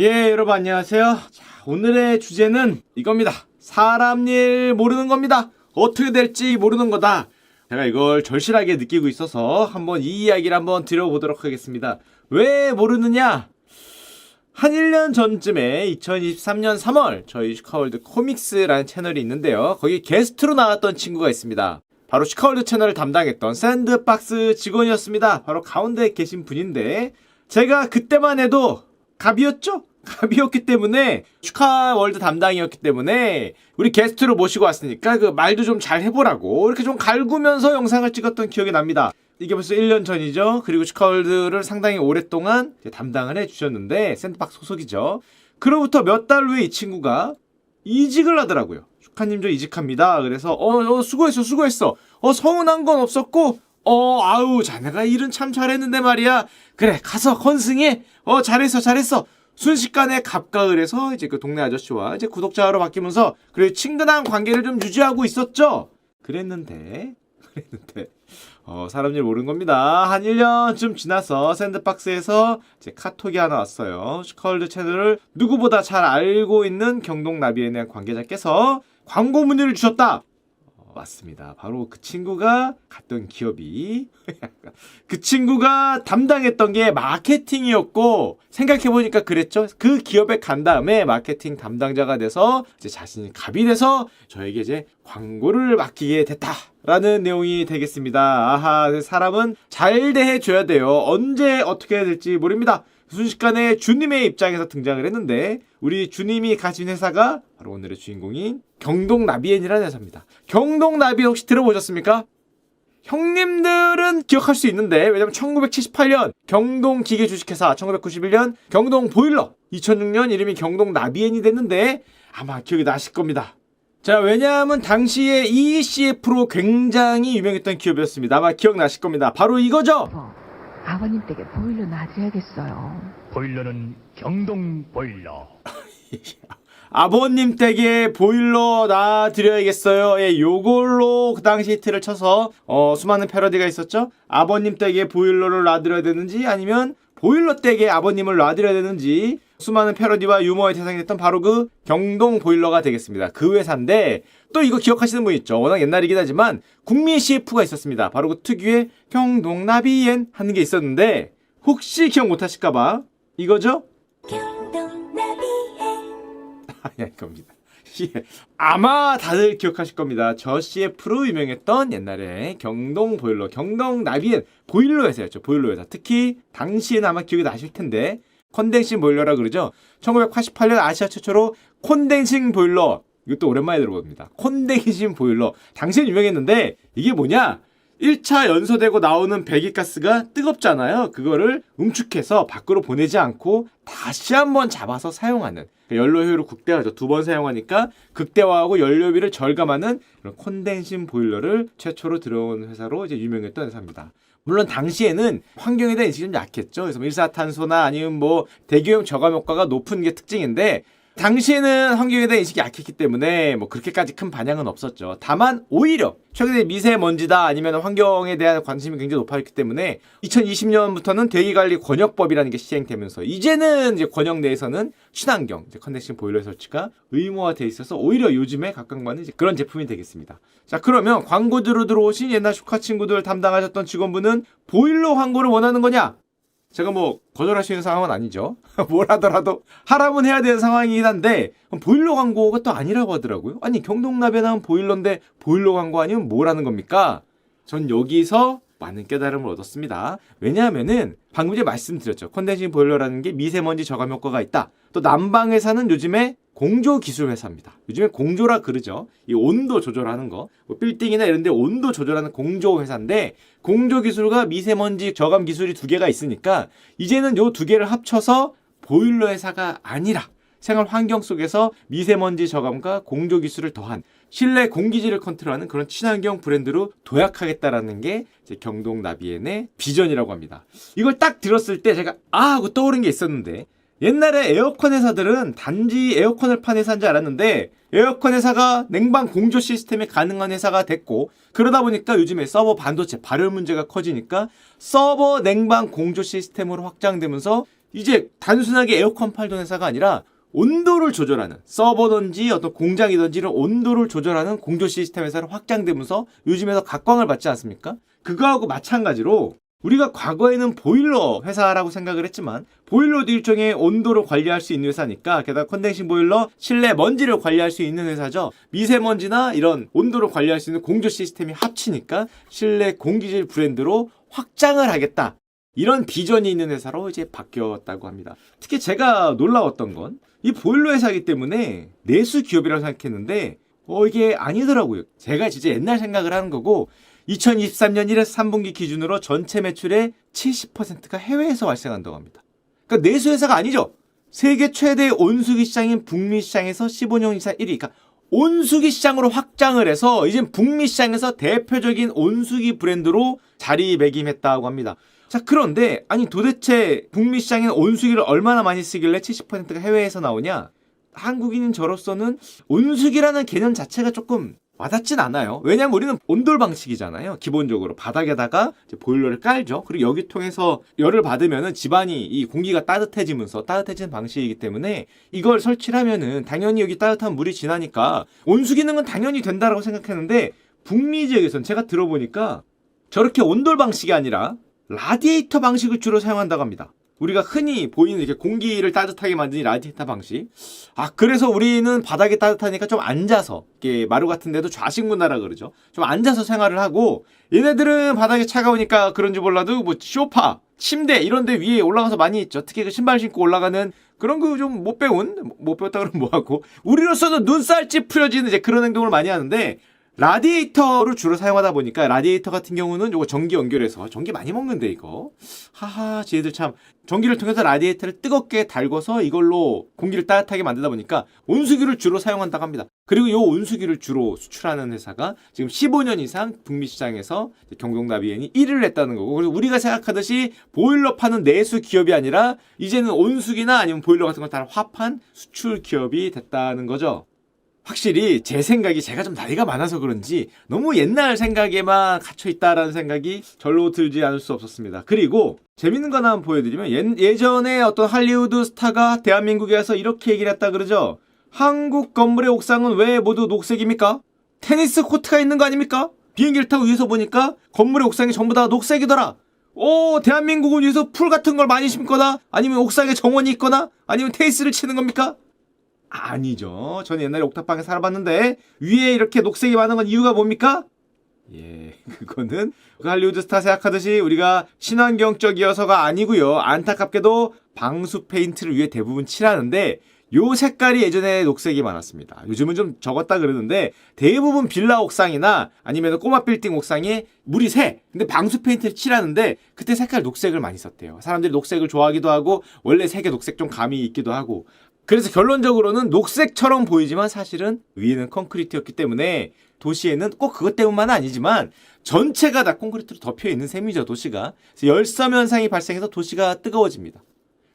예, 여러분 안녕하세요. 자, 오늘의 주제는 이겁니다. 사람 일 모르는 겁니다. 어떻게 될지 모르는 거다. 제가 이걸 절실하게 느끼고 있어서 한번 이 이야기를 한번 드려보도록 하겠습니다. 왜 모르느냐? 한 1년 전쯤에 2023년 3월 저희 슈카월드 코믹스라는 채널이 있는데요. 거기 게스트로 나왔던 친구가 있습니다. 바로 슈카월드 채널을 담당했던 샌드박스 직원이었습니다. 바로 가운데 계신 분인데 제가 그때만 해도 갑이었죠? 갑이었기 때문에 슈카월드 담당이었기 때문에 우리 게스트로 모시고 왔으니까 그 말도 좀 잘 해보라고 이렇게 좀 갈구면서 영상을 찍었던 기억이 납니다. 이게 벌써 1년 전이죠. 그리고 슈카월드를 상당히 오랫동안 담당을 해주셨는데 샌드박스 소속이죠. 그로부터 몇 달 후에 이 친구가 이직을 하더라고요. 슈카님 저 이직합니다. 그래서 어, 어 수고했어 수고했어. 어 서운한 건 없었고 어 아우 자네가 일은 참 잘했는데 말이야. 그래 가서 건승해. 어 잘했어 잘했어. 순식간에 갑가을 해서 이제 그 동네 아저씨와 이제 구독자로 바뀌면서 그래 친근한 관계를 좀 유지하고 있었죠. 그랬는데 그랬는데 어, 사람 일 모르는 겁니다. 한 1년쯤 지나서 샌드박스에서 이제 카톡이 하나 왔어요. 슈컬드 채널을 누구보다 잘 알고 있는 경동 나비에 대한 관계자께서 광고 문의를 주셨다. 어, 맞습니다. 바로 그 친구가 갔던 기업이 그 친구가 담당했던 게 마케팅이었고 생각해 보니까 그랬죠. 그 기업에 간 다음에 마케팅 담당자가 돼서 이제 자신이 갑이 돼서 저에게 이제 광고를 맡기게 됐다 라는 내용이 되겠습니다. 아하, 사람은 잘 대해줘야 돼요. 언제 어떻게 해야 될지 모릅니다. 순식간에 주님의 입장에서 등장을 했는데 우리 주님이 가진 회사가 바로 오늘의 주인공인 경동나비엔이라는 회사입니다. 경동나비 혹시 들어보셨습니까? 형님들은 기억할 수 있는데 왜냐면 1978년 경동 기계 주식회사 1991년 경동 보일러 2006년 이름이 경동 나비엔이 됐는데 아마 기억이 나실 겁니다. 자 왜냐하면 당시에 ECF로 굉장히 유명했던 기업이었습니다. 아마 기억나실 겁니다. 바로 이거죠. 어, 아버님 댁에 보일러 놔줘야겠어요. 보일러는 경동 보일러. 아버님 댁에 보일러 놔드려야겠어요. 예, 요걸로 그 당시 히트를 쳐서 어, 수많은 패러디가 있었죠. 아버님 댁에 보일러를 놔드려야 되는지 아니면 보일러 댁에 아버님을 놔드려야 되는지 수많은 패러디와 유머의 대상이 됐던 바로 그 경동 보일러가 되겠습니다. 그 회사인데 또 이거 기억하시는 분 있죠. 워낙 옛날이긴 하지만 국민 CF가 있었습니다. 바로 그 특유의 경동 나비엔 하는 게 있었는데 혹시 기억 못 하실까봐 이거죠? 아니 겁니다. 예. 아마 다들 기억하실 겁니다. 저 CF로 유명했던 옛날에 경동 보일러, 경동 나비엔 보일러 회사였죠. 보일러 회사. 특히 당시에는 아마 기억이 나실 텐데 콘덴싱 보일러라 그러죠. 1988년 아시아 최초로 콘덴싱 보일러. 이것도 오랜만에 들어봅니다. 콘덴싱 보일러. 당시엔 유명했는데 이게 뭐냐? 1차 연소되고 나오는 배기가스가 뜨겁잖아요. 그거를 응축해서 밖으로 보내지 않고 다시 한번 잡아서 사용하는 연료 효율을 극대화하죠. 두 번 사용하니까 극대화하고 연료비를 절감하는 그런 콘덴싱 보일러를 최초로 들어온 회사로 이제 유명했던 회사입니다. 물론 당시에는 환경에 대한 인식이 좀 약했죠. 그래서 뭐 일사탄소나 아니면 뭐 대기오염 저감 효과가 높은 게 특징인데 당시에는 환경에 대한 인식이 약했기 때문에 뭐 그렇게까지 큰 반향은 없었죠. 다만 오히려 최근에 미세먼지다 아니면 환경에 대한 관심이 굉장히 높아졌기 때문에 2020년부터는 대기관리 권역법이라는 게 시행되면서 이제는 이제 권역 내에서는 친환경 이제 컨덴싱 보일러 설치가 의무화돼 있어서 오히려 요즘에 각광받는 그런 제품이 되겠습니다. 자 그러면 광고주로 들어오신 옛날 슈카 친구들 담당하셨던 직원분은 보일러 광고를 원하는 거냐? 제가 뭐 거절할 수 있는 상황은 아니죠. 뭘 하더라도 하라면 해야 되는 상황이긴 한데 보일러 광고가 또 아니라고 하더라고요. 아니 경동나비에 나온 보일러인데 보일러 광고 아니면 뭐라는 겁니까? 전 여기서 많은 깨달음을 얻었습니다. 왜냐하면은 방금 전에 말씀드렸죠. 컨덴싱 보일러라는 게 미세먼지 저감 효과가 있다. 또 난방 회사는 요즘에 공조 기술 회사입니다. 요즘에 공조라 그러죠. 이 온도 조절하는 거. 뭐 빌딩이나 이런 데 온도 조절하는 공조 회사인데 공조 기술과 미세먼지 저감 기술이 두 개가 있으니까 이제는 요 두 개를 합쳐서 보일러 회사가 아니라 생활 환경 속에서 미세먼지 저감과 공조 기술을 더한 실내 공기질을 컨트롤하는 그런 친환경 브랜드로 도약하겠다라는 게 경동 나비엔의 비전이라고 합니다. 이걸 딱 들었을 때 제가 아 하고 떠오른 게 있었는데 옛날에 에어컨 회사들은 단지 에어컨을 판 회사인 줄 알았는데 에어컨 회사가 냉방 공조 시스템이 가능한 회사가 됐고 그러다 보니까 요즘에 서버 반도체 발열 문제가 커지니까 서버 냉방 공조 시스템으로 확장되면서 이제 단순하게 에어컨 팔던 회사가 아니라 온도를 조절하는 서버든지 어떤 공장이든지를 온도를 조절하는 공조 시스템 회사로 확장되면서 요즘에서 각광을 받지 않습니까? 그거하고 마찬가지로 우리가 과거에는 보일러 회사라고 생각을 했지만 보일러도 일종의 온도를 관리할 수 있는 회사니까 게다가 컨덴싱 보일러 실내 먼지를 관리할 수 있는 회사죠. 미세먼지나 이런 온도를 관리할 수 있는 공조 시스템이 합치니까 실내 공기질 브랜드로 확장을 하겠다. 이런 비전이 있는 회사로 이제 바뀌었다고 합니다. 특히 제가 놀라웠던 건 이 보일러 회사이기 때문에 내수 기업이라고 생각했는데 어 이게 아니더라고요. 제가 진짜 옛날 생각을 하는 거고 2023년 1회 3분기 기준으로 전체 매출의 70%가 해외에서 발생한다고 합니다. 그러니까 내수 회사가 아니죠. 세계 최대 온수기 시장인 북미 시장에서 15년 이상 1위. 그러니까 온수기 시장으로 확장을 해서 이제 북미 시장에서 대표적인 온수기 브랜드로 자리매김했다고 합니다. 자, 그런데 아니 도대체 북미 시장에는 온수기를 얼마나 많이 쓰길래 70%가 해외에서 나오냐? 한국인인 저로서는 온수기라는 개념 자체가 조금 와닿진 않아요. 왜냐면 우리는 온돌 방식이잖아요. 기본적으로 바닥에다가 보일러를 깔죠. 그리고 여기 통해서 열을 받으면은 집안이 이 공기가 따뜻해지면서 따뜻해지는 방식이기 때문에 이걸 설치를 하면은 당연히 여기 따뜻한 물이 지나니까 온수 기능은 당연히 된다라고 생각했는데 북미 지역에서는 제가 들어보니까 저렇게 온돌 방식이 아니라 라디에이터 방식을 주로 사용한다고 합니다. 우리가 흔히 보이는 이렇게 공기를 따뜻하게 만드는 이 라디에이터 방식. 아, 그래서 우리는 바닥이 따뜻하니까 좀 앉아서, 이렇게 마루 같은 데도 좌식 문화라 그러죠. 좀 앉아서 생활을 하고, 얘네들은 바닥이 차가우니까 그런지 몰라도 뭐 쇼파, 침대 이런 데 위에 올라가서 많이 있죠. 특히 그 신발 신고 올라가는 그런 거좀못 배운, 못 배웠다 그러면 뭐하고, 우리로서는 눈살집 풀어지는 이제 그런 행동을 많이 하는데, 라디에이터를 주로 사용하다 보니까 라디에이터 같은 경우는 요거 전기 연결해서 전기 많이 먹는데 이거 하하 쟤들 참 전기를 통해서 라디에이터를 뜨겁게 달궈서 이걸로 공기를 따뜻하게 만들다 보니까 온수기를 주로 사용한다고 합니다. 그리고 요 온수기를 주로 수출하는 회사가 지금 15년 이상 북미 시장에서 경동나비엔이 1위를 했다는 거고 그래서 우리가 생각하듯이 보일러 파는 내수 기업이 아니라 이제는 온수기나 아니면 보일러 같은 걸다 합한 수출 기업이 됐다는 거죠. 확실히 제 생각이 제가 좀 나이가 많아서 그런지 너무 옛날 생각에만 갇혀 있다라는 생각이 절로 들지 않을 수 없었습니다. 그리고 재밌는 거 하나 보여드리면 예, 전에 어떤 할리우드 스타가 대한민국에 와서 이렇게 얘기를 했다 그러죠. 한국 건물의 옥상은 왜 모두 녹색입니까? 테니스 코트가 있는 거 아닙니까? 비행기를 타고 위에서 보니까 건물의 옥상이 전부 다 녹색이더라. 오, 대한민국은 위에서 풀 같은 걸 많이 심거나 아니면 옥상에 정원이 있거나 아니면 테니스를 치는 겁니까? 아니죠. 저는 옛날에 옥탑방에 살아봤는데 위에 이렇게 녹색이 많은 건 이유가 뭡니까? 예, 그거는 그 할리우드 스타 생각하듯이 우리가 친환경적이어서가 아니고요. 안타깝게도 방수 페인트를 위에 대부분 칠하는데 요 색깔이 예전에 녹색이 많았습니다. 요즘은 좀 적었다 그러는데 대부분 빌라 옥상이나 아니면 꼬마 빌딩 옥상에 물이 새. 근데 방수 페인트를 칠하는데 그때 색깔 녹색을 많이 썼대요. 사람들이 녹색을 좋아하기도 하고 원래 색에 녹색 좀 감이 있기도 하고 그래서 결론적으로는 녹색처럼 보이지만 사실은 위에는 콘크리트였기 때문에 도시에는 꼭 그것 때문만은 아니지만 전체가 다 콘크리트로 덮여 있는 셈이죠 도시가 그래서 열섬 현상이 발생해서 도시가 뜨거워집니다.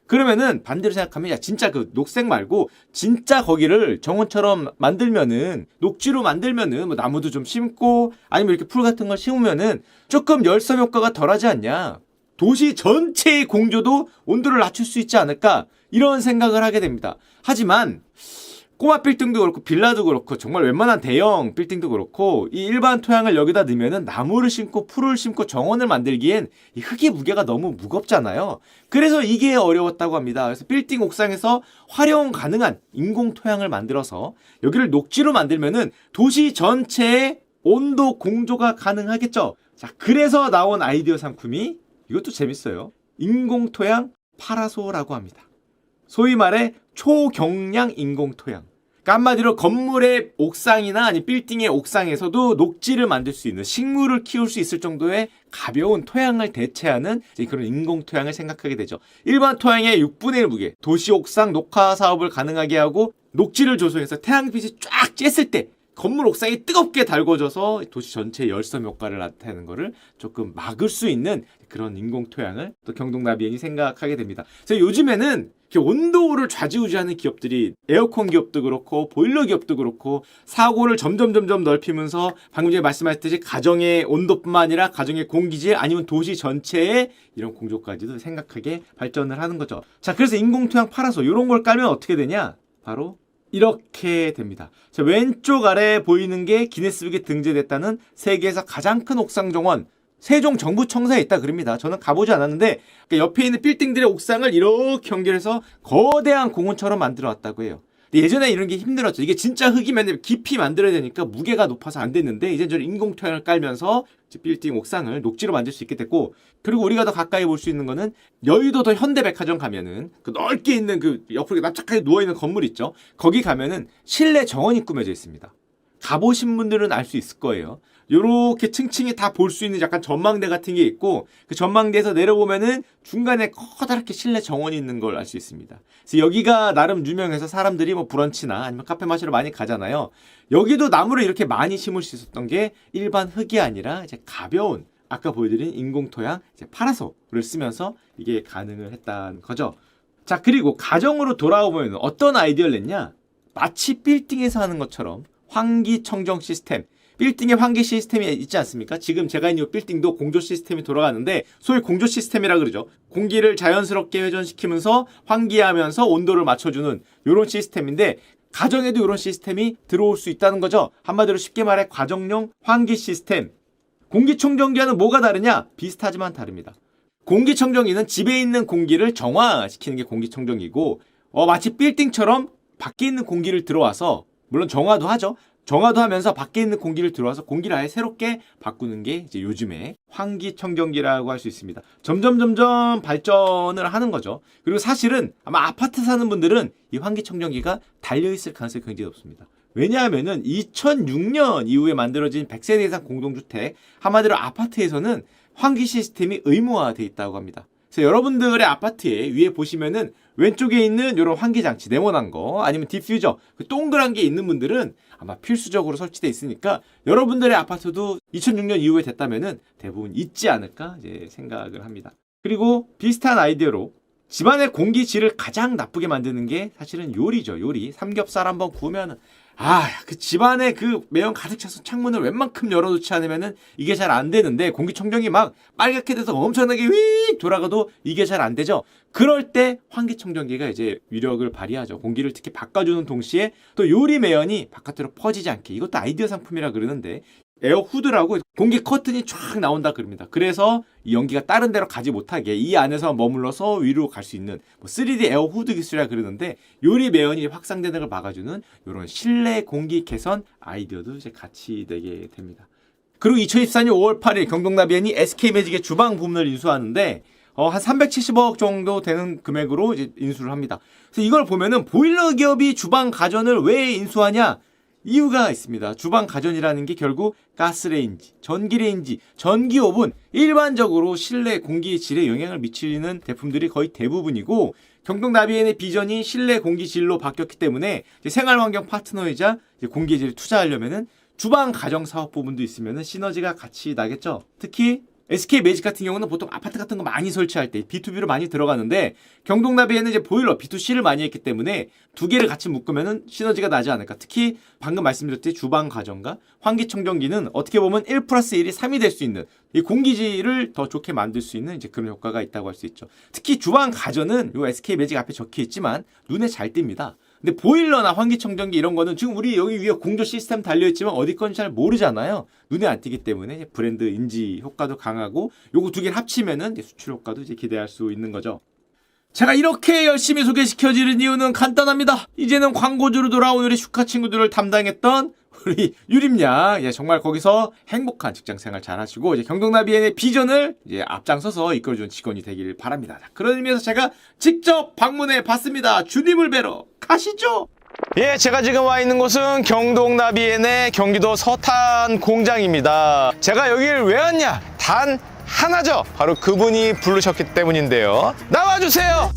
그러면은 반대로 생각하면 야 진짜 그 녹색 말고 진짜 거기를 정원처럼 만들면은 녹지로 만들면은 뭐 나무도 좀 심고 아니면 이렇게 풀 같은 걸 심으면은 조금 열섬 효과가 덜하지 않냐 도시 전체의 공조도 온도를 낮출 수 있지 않을까 이런 생각을 하게 됩니다. 하지만 꼬마 빌딩도 그렇고 빌라도 그렇고 정말 웬만한 대형 빌딩도 그렇고 이 일반 토양을 여기다 넣으면은 나무를 심고 풀을 심고 정원을 만들기엔 이 흙의 무게가 너무 무겁잖아요. 그래서 이게 어려웠다고 합니다. 그래서 빌딩 옥상에서 활용 가능한 인공 토양을 만들어서 여기를 녹지로 만들면은 도시 전체의 온도 공조가 가능하겠죠. 자, 그래서 나온 아이디어 상품이 이것도 재밌어요. 인공 토양 파라소라고 합니다. 소위 말해 초경량 인공 토양. 그러니까 한마디로 건물의 옥상이나 아니 빌딩의 옥상에서도 녹지를 만들 수 있는 식물을 키울 수 있을 정도의 가벼운 토양을 대체하는 그런 인공 토양을 생각하게 되죠. 일반 토양의 6분의 1 무게, 도시 옥상 녹화 사업을 가능하게 하고 녹지를 조성해서 태양빛이 쫙 쬐을 때 건물 옥상이 뜨겁게 달궈져서 도시 전체의 열섬 효과를 나타내는 것을 조금 막을 수 있는 그런 인공 토양을 또 경동나비엔이 생각하게 됩니다. 그래서 요즘에는 온도를 좌지우지하는 기업들이 에어컨 기업도 그렇고 보일러 기업도 그렇고 사고를 점점 점점 넓히면서 방금 전에 말씀하셨듯이 가정의 온도뿐만 아니라 가정의 공기질 아니면 도시 전체의 이런 공조까지도 생각하게 발전을 하는 거죠. 자, 그래서 인공토양 팔아서 이런 걸 깔면 어떻게 되냐? 바로 이렇게 됩니다. 자, 왼쪽 아래 보이는 게 기네스북에 등재됐다는 세계에서 가장 큰 옥상 정원 세종 정부청사에 있다 그럽니다. 저는 가보지 않았는데 그 옆에 있는 빌딩들의 옥상을 이렇게 연결해서 거대한 공원처럼 만들어 놨다고 해요. 예전에 이런 게 힘들었죠. 이게 진짜 흙이면 깊이 만들어야 되니까 무게가 높아서 안 됐는데 이제 저는 인공 토양을 깔면서 빌딩 옥상을 녹지로 만들 수 있게 됐고 그리고 우리가 더 가까이 볼 수 있는 거는 여의도더 현대백화점 가면은 그 넓게 있는 그 옆으로 납작하게 누워 있는 건물 있죠. 거기 가면은 실내 정원이 꾸며져 있습니다. 가보신 분들은 알 수 있을 거예요. 요렇게 층층이 다 볼 수 있는 약간 전망대 같은 게 있고 그 전망대에서 내려보면은 중간에 커다랗게 실내 정원이 있는 걸 알 수 있습니다. 그래서 여기가 나름 유명해서 사람들이 뭐 브런치나 아니면 카페 마시러 많이 가잖아요. 여기도 나무를 이렇게 많이 심을 수 있었던 게 일반 흙이 아니라 이제 가벼운 아까 보여드린 인공 토양 이제 파라솔을 쓰면서 이게 가능을 했다는 거죠. 자 그리고 가정으로 돌아오면 어떤 아이디어를 냈냐? 마치 빌딩에서 하는 것처럼 환기 청정 시스템. 빌딩에 환기 시스템이 있지 않습니까? 지금 제가 있는 이 빌딩도 공조 시스템이 돌아가는데 소위 공조 시스템이라 그러죠. 공기를 자연스럽게 회전시키면서 환기하면서 온도를 맞춰주는 이런 시스템인데 가정에도 이런 시스템이 들어올 수 있다는 거죠. 한마디로 쉽게 말해 가정용 환기 시스템. 공기청정기와는 뭐가 다르냐? 비슷하지만 다릅니다. 공기청정기는 집에 있는 공기를 정화시키는 게 공기청정기고 어, 마치 빌딩처럼 밖에 있는 공기를 들어와서 물론 정화도 하죠. 정화도 하면서 밖에 있는 공기를 들어와서 공기를 아예 새롭게 바꾸는 게 이제 요즘에 환기청정기라고 할 수 있습니다. 점점 점점 발전을 하는 거죠. 그리고 사실은 아마 아파트 사는 분들은 이 환기청정기가 달려 있을 가능성이 굉장히 높습니다. 왜냐하면은 2006년 이후에 만들어진 100세대 이상 공동주택 한마디로 아파트에서는 환기 시스템이 의무화돼 있다고 합니다. 그래서 여러분들의 아파트에 위에 보시면은 왼쪽에 있는 이런 환기 장치 네모난 거 아니면 디퓨저 그 동그란 게 있는 분들은 아마 필수적으로 설치돼 있으니까 여러분들의 아파트도 2006년 이후에 됐다면은 대부분 있지 않을까 이제 생각을 합니다. 그리고 비슷한 아이디어로 집안의 공기질을 가장 나쁘게 만드는 게 사실은 요리죠. 요리. 삼겹살 한번 구우면은 아, 그 집안에 그 매연 가득 차서 창문을 웬만큼 열어놓지 않으면은 이게 잘 안 되는데 공기청정기 막 빨갛게 돼서 엄청나게 휙 돌아가도 이게 잘 안 되죠. 그럴 때 환기청정기가 이제 위력을 발휘하죠. 공기를 특히 바꿔주는 동시에 또 요리 매연이 바깥으로 퍼지지 않게 이것도 아이디어 상품이라 그러는데 에어 후드라고 공기 커튼이 쫙 나온다 그럽니다. 그래서 이 연기가 다른 데로 가지 못하게 이 안에서 머물러서 위로 갈 수 있는 뭐 3D 에어 후드 기술이라 그러는데 요리 매연이 확산되는 걸 막아주는 이런 실내 공기 개선 아이디어도 이제 같이 내게 됩니다. 그리고 2024년 5월 8일 경동나비엔이 SK매직의 주방 부문을 인수하는데 어, 한 370억 정도 되는 금액으로 이제 인수를 합니다. 그래서 이걸 보면은 보일러 기업이 주방 가전을 왜 인수하냐? 이유가 있습니다. 주방 가전이라는 게 결국 가스레인지, 전기레인지, 전기 오븐 일반적으로 실내 공기질에 영향을 미치는 제품들이 거의 대부분이고 경동 나비엔의 비전이 실내 공기 질로 바뀌었기 때문에 이제 생활 환경 파트너이자 이제 공기 질에 투자하려면은 주방 가정 사업 부분도 있으면은 시너지가 같이 나겠죠. 특히 SK 매직 같은 경우는 보통 아파트 같은 거 많이 설치할 때 B2B로 많이 들어가는데 경동나비에는 이제 보일러 B2C를 많이 했기 때문에 두 개를 같이 묶으면은 시너지가 나지 않을까. 특히 방금 말씀드렸듯이 주방 가정과 환기청정기는 어떻게 보면 1 플러스 1이 3이 될 수 있는 이 공기질을 더 좋게 만들 수 있는 이제 그런 효과가 있다고 할 수 있죠. 특히 주방 가전은 요 SK 매직 앞에 적혀 있지만 눈에 잘 띕니다. 근데 보일러나 환기청정기 이런 거는 지금 우리 여기 위에 공조 시스템 달려있지만 어디 건지 잘 모르잖아요. 눈에 안 띄기 때문에 브랜드 인지 효과도 강하고 요거 두 개를 합치면은 수출 효과도 이제 기대할 수 있는 거죠. 제가 이렇게 열심히 소개시켜드리는 이유는 간단합니다. 이제는 광고주로 돌아온 우리 슈카 친구들을 담당했던 우리 유림양, 예, 정말 거기서 행복한 직장 생활 잘 하시고, 이제 경동나비엔의 비전을 이제 앞장서서 이끌어준 직원이 되길 바랍니다. 자, 그런 의미에서 제가 직접 방문해 봤습니다. 주님을 뵈러 가시죠! 예, 제가 지금 와 있는 곳은 경동나비엔의 경기도 서탄 공장입니다. 제가 여기를 왜 왔냐? 단 하나죠. 바로 그분이 부르셨기 때문인데요. 나와주세요!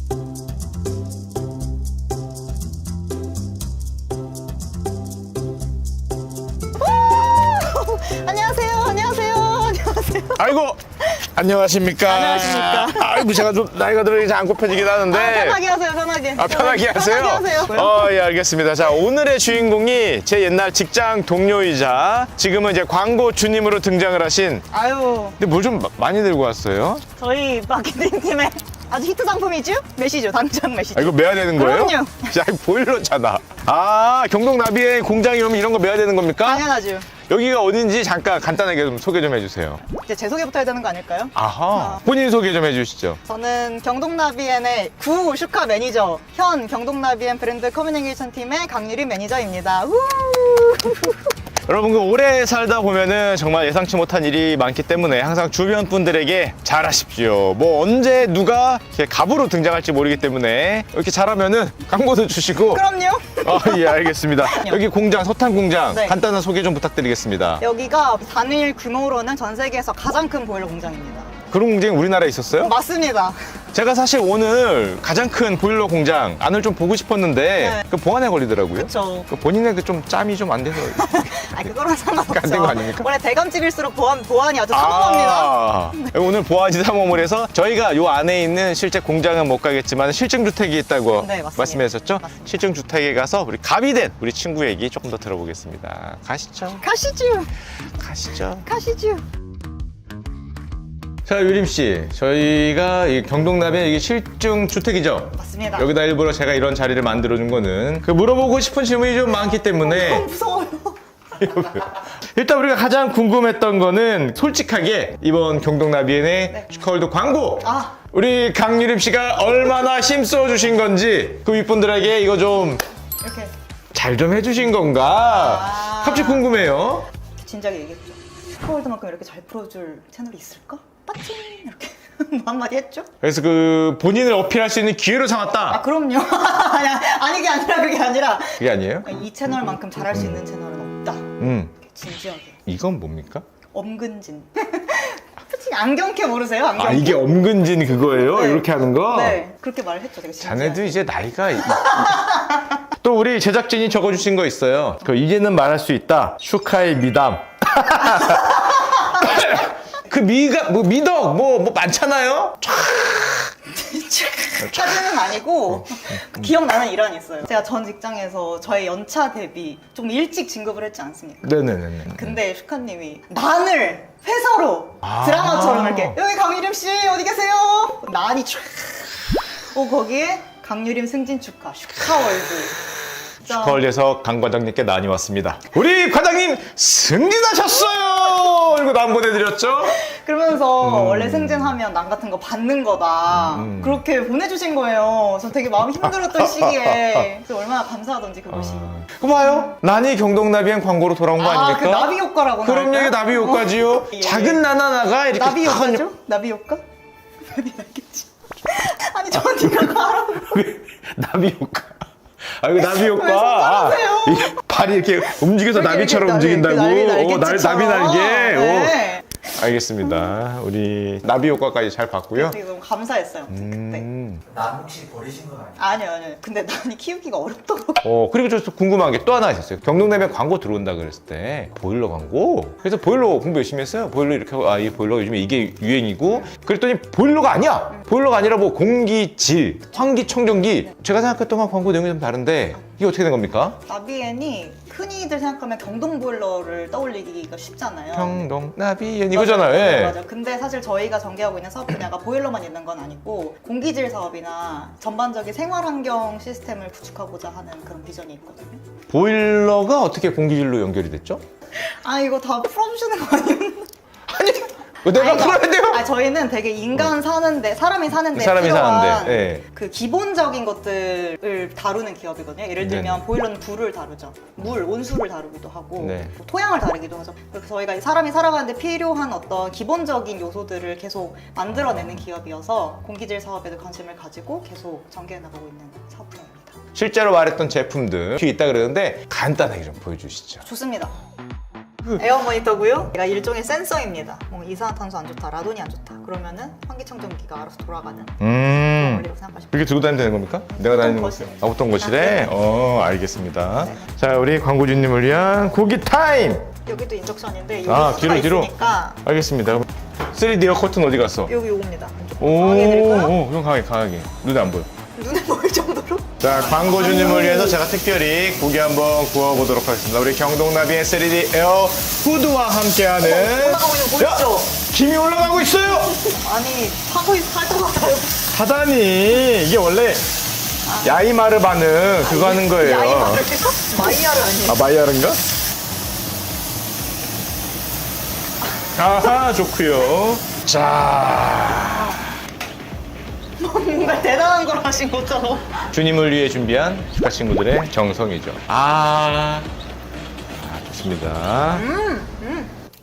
아이고 안녕하십니까. 안녕하십니까. 아이고 제가 좀 나이가 들어서 안 굽혀지긴 하는데. 아, 편하게 하세요. 편하게. 아, 편하게 하세요? 편하게 하세요. 어, 예, 알겠습니다. 자, 오늘의 주인공이 제 옛날 직장 동료이자 지금은 이제 광고 주님으로 등장을 하신 아유, 근데 뭘 좀 많이 들고 왔어요? 저희 마케팅 팀의 아주 히트 상품이죠? 메시죠. 당장 메시죠. 아, 이거 매야 되는 거예요? 그럼요. 자, 이거 보일러잖아. 아, 경동 나비의 공장이 오면 이런 거 매야 되는 겁니까? 당연하죠. 여기가 어딘지 잠깐 간단하게 좀 소개 좀 해주세요. 이제 제 소개부터 해야 되는 거 아닐까요? 아하. 본인 소개 좀 해주시죠. 저는 경동나비엔의 구 슈카 매니저, 현 경동나비엔 브랜드 커뮤니케이션 팀의 강유림 매니저입니다. 우! 여러분 그 오래 살다 보면은 정말 예상치 못한 일이 많기 때문에 항상 주변 분들에게 잘하십시오. 뭐 언제 누가 이렇게 갑으로 등장할지 모르기 때문에 이렇게 잘하면은 광고도 주시고. 그럼요. 아, 예, 알겠습니다. 여기 공장, 서탄 공장 네. 간단한 소개 좀 부탁드리겠습니다. 여기가 단일 규모로는 전 세계에서 가장 큰 보일러 공장입니다. 그런 공장이 우리나라에 있었어요? 맞습니다. 제가 사실 오늘 가장 큰 보일러 공장 안을 좀 보고 싶었는데 네. 그 보안에 걸리더라고요. 그쵸. 그 본인에게 좀 짬이 좀 안 돼서 아, 그거랑 상관없죠. 안된거 아닙니까? 원래 대감집일수록 보안, 보안이 아주 성공합니다. 아, 오늘 보아지 탐험을 해서 저희가 요 안에 있는 실제 공장은 못 가겠지만 실증 주택이 있다고 네, 맞습니다. 말씀하셨죠? 맞습니다. 실증 주택에 가서 우리 갑이 된 우리 친구 얘기 조금 더 들어보겠습니다. 가시죠. 가시죠. 가시죠. 가시죠. 자, 유림 씨. 저희가 이 경동남의 이게 실증 주택이죠? 맞습니다. 여기다 일부러 제가 이런 자리를 만들어 준 거는 그 물어보고 싶은 질문이 좀 많기 때문에 너무 무서워요. 일단 우리가 가장 궁금했던 거는 솔직하게 이번 경동나비엔의 슈카월드 광고 아. 우리 강유림 씨가 얼마나 힘써 주신 건지 그 윗분들에게 이거 좀잘좀 이렇게 해주신 건가 아. 갑자기 궁금해요 진작에 얘기했죠. 슈퍼월드만큼 이렇게 잘 풀어줄 채널이 있을까? 빠찡 이렇게 뭐 한마디 했죠? 그래서 그 본인을 어필할 수 있는 기회를 아 삼았다 그럼요. 아니, 그게 아니라 그게 아니라 그게 아니에요? 이 채널만큼 잘할 수 있는 채널은 없다. 음 이렇게 진지하게. 이건 뭡니까? 엄근진. 솔직히 안경캐 모르세요? 안경캐? 아 이게 엄근진 그거예요? 네. 이렇게 하는 거? 네 그렇게 말을 했죠. 되게 진지하게. 자네도 이제 나이가 있- 또 우리 제작진이 적어주신 거 있어요. 그 이제는 말할 수 있다. 슈카의 미담. 그 미가 뭐 미덕 뭐뭐 많잖아요. 사진은 아니고 어. 기억나는 일환이 있어요. 제가 전 직장에서 저의 연차 대비 좀 일찍 진급을 했지 않습니까? 네네네네. 근데 슈카님이 난을 회사로 아. 드라마처럼 이렇게 여기 강유림 씨 어디 계세요? 난이 쫙. 오 거기에 강유림 승진 축하 슈카월드. 슈카월드에서 강 과장님께 난이 왔습니다. 우리 과장님 승진하셨어요. 이거 난 보내드렸죠? 그러면서 음. 원래 승진하면 난 같은 거 받는 거다 그렇게 보내주신 거예요. 저 되게 마음 힘들었던 시기에 그래서 얼마나 감사하던지 그것이. 그 봐요. 난이 경동나비엔 광고로 돌아온 거 아, 아닙니까? 그 나비 효과라고 그럼요, 이게 나비 효과지요. 예. 작은 나나나가 이렇게 나비 큰 효과죠? 나비 효과? 나비 알겠지? 아니 저 네가 가라. 나비 효과. 아, 이거 나비 효과. 아, 이 발이 이렇게 움직여서 이렇게 나비처럼 이렇게 움직인다고. 날개, 오, 날. 나비 날개. 네. 오. 알겠습니다. 우리 나비 효과까지 잘 봤고요. 되게 너무 감사했어요. 그때. 음. 난 혹시 버리신 건 아니에요? 아니요, 아니요. 근데 난이 키우기가 어렵더라고. 어, 그리고 저 궁금한 게 또 하나 있었어요. 경동내면 광고 들어온다 그랬을 때, 보일러 광고? 그래서 보일러 공부 열심히 했어요. 보일러 이렇게 하고, 아, 이 보일러 요즘에 이게 유행이고. 그랬더니 보일러가 아니야! 보일러가 아니라 뭐 공기질, 환기청정기. 제가 생각했던 건 광고 내용이 좀 다른데, 이게 어떻게 된 겁니까? 나비엔이 흔히들 생각하면 경동 보일러를 떠올리기가 쉽잖아요. 경동 나비엔 이거잖아요. 예. 맞아. 근데 사실 저희가 전개하고 있는 사업 분야가 보일러만 있는 건 아니고 공기질 사업이나 전반적인 생활 환경 시스템을 구축하고자 하는 그런 비전이 있거든요. 보일러가 어떻게 공기질로 연결이 됐죠? 아 이거 다 풀어주시는 거 아니에요? 아니, 왜 내가 아니, 풀어야 돼요? 아 저희는 되게 인간 사는데 사람이 사는데 사람이 필요한 사는데, 예. 그 기본적인 것들을 다루는 기업이거든요. 예를 들면 네네. 보일러는 불을 다루죠. 물, 온수를 다루기도 하고 네. 뭐 토양을 다루기도 하죠. 그래서 저희가 사람이 살아가는데 필요한 어떤 기본적인 요소들을 계속 만들어내는 기업이어서 공기질 사업에도 관심을 가지고 계속 전개해 나가고 있는 사업 분야입니다. 실제로 말했던 제품들 있다 그러는데 간단하게 좀 보여주시죠. 좋습니다. 에어 모니터고요. 얘가 일종의 센서입니다. 뭐 이산화탄소 안 좋다, 라돈이 안 좋다. 그러면은 환기청정기가 알아서 돌아가는 음. 원리라고 생각하시면 이렇게 들고 다니면 되는 겁니까? 내가 다니는 거실. 곳. 아, 어떤 곳이래? 네. 어, 알겠습니다. 네. 자, 우리 광고주님을 위한 고기 타임! 여기도 인덕션인데 여기 아, 뒤로, 뒤로. 있으니까 알겠습니다. 3D 에어 커튼 어디 갔어? 여기 요겁니다. 오, 드릴까요? 오, 형 강하게, 강하게. 눈에 안 보여. 자, 광고주님을 위해서 제가 특별히 고기 한번 구워보도록 하겠습니다. 우리 경동나비의 3D 에어 후드와 함께하는. 올라가고 있는 거 보이시죠? 야, 김이 올라가고 있어요! 아니 하고 있 할것 같아요. 하다니, 이게 원래 야이마르 반응 그거 하는 거예요. 마이야르 아니에요? 아, 마이야르인가? 아하, 좋고요 자, 뭔가 대단한 걸 하신 것처럼. 주님을 위해 준비한 축하 친구들의 정성이죠. 아, 아, 좋습니다.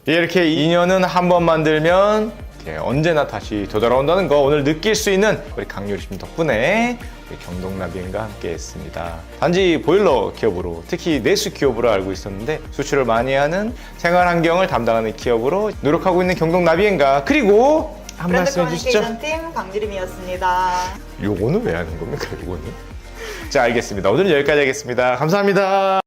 이렇게 인연은 한 번 만들면 이렇게 언제나 다시 되돌아온다는 거 오늘 느낄 수 있는 우리 강요리님 덕분에 우리 경동나비엔과 함께 했습니다. 단지 보일러 기업으로 특히 내수 기업으로 알고 있었는데 수출을 많이 하는 생활 환경을 담당하는 기업으로 노력하고 있는 경동나비엔과 그리고 한 브랜드 말씀 해주시죠. 커뮤니케이션 팀 강지림이었습니다. 요거는 왜 하는 겁니까? 요거는? 자, 알겠습니다. 오늘은 여기까지 하겠습니다. 감사합니다.